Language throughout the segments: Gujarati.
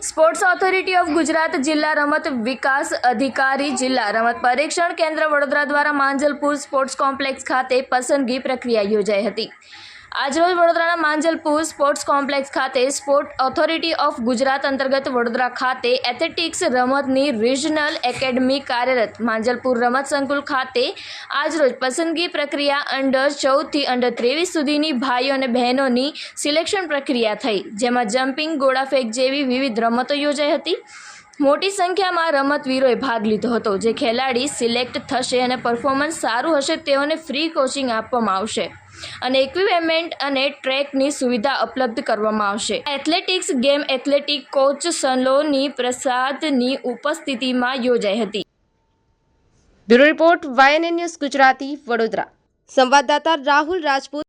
સ્પોર્ટ્સ ઓથોરિટી ઓફ ગુજરાત જિલ્લા રમત વિકાસ અધિકારી જિલ્લા રમત પરીક્ષણ કેન્દ્ર વડોદરા દ્વારા માંજલપુર સ્પોર્ટ્સ કોમ્પ્લેક્સ ખાતે પસંદગી પ્રક્રિયા યોજાઈ હતી. આજરોજ વડોદરાના માંજલપુર સ્પોર્ટ્સ કોમ્પ્લેક્સ ખાતે સ્પોર્ટ ઓથોરિટી ઓફ ગુજરાત અંતર્ગત વડોદરા ખાતે એથેટિક્સ રમતની રિજનલ એકેડમી કાર્યરત માંજલપુર રમત સંકુલ ખાતે આજરોજ પસંદગી પ્રક્રિયા અંડર ચૌદથી અંડર ત્રેવીસ સુધીની ભાઈઓ અને બહેનોની સિલેક્શન પ્રક્રિયા થઈ, જેમાં જમ્પિંગ, ગોળાફેંક જેવી વિવિધ રમતો યોજાઈ હતી. મોટી સંખ્યામાં રમતવીરોએ ભાગ લીધો હતો, જે ખેલાડી સિલેક્ટ થશે અને પરફોર્મન્સ સારું હશે તેઓને ફ્રી કોચિંગ આપવામાં આવશે. અને ઇક્વિપમેન્ટ અને ટ્રેકની સુવિધા ઉપલબ્ધ કરવામાં આવશે. Athletics game athletic coach Saloni પ્રસાદની ઉપસ્થિતિમાં યોજાઈ હતી. Bureau report YNA news Gujarati Vadodara. સંવાદદાતા રાહુલ રાજપૂત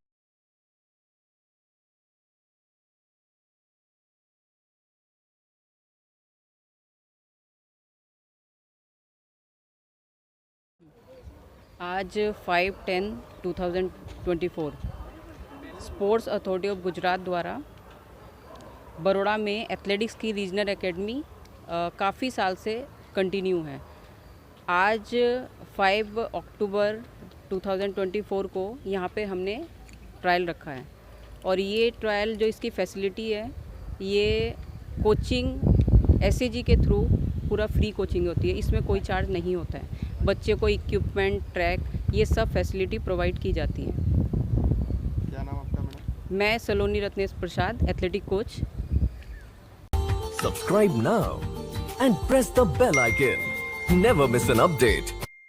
आज five ten two thousand twenty four sports authority of Gujarat द्वारा बड़ोड़ा में एथलेटिक्स की रीजनल एकेडमी काफ़ी साल से कंटिन्यू है। आज 5 अक्टूबर 2024 को यहाँ पे हमने ट्रायल रखा है। और ये ट्रायल जो इसकी फैसिलिटी है, ये कोचिंग एसएजी के थ्रू पूरा फ्री कोचिंग होती है। इसमें कोई चार्ज नहीं होता है। बच्चे को इक्विपमेंट ट्रैक ये सब फैसिलिटी प्रोवाइड की जाती है। क्या नाम आपका मैडम? मैं Saloni Ratnesh Prasad athletic coach subscribe now and press the bell icon never miss an update.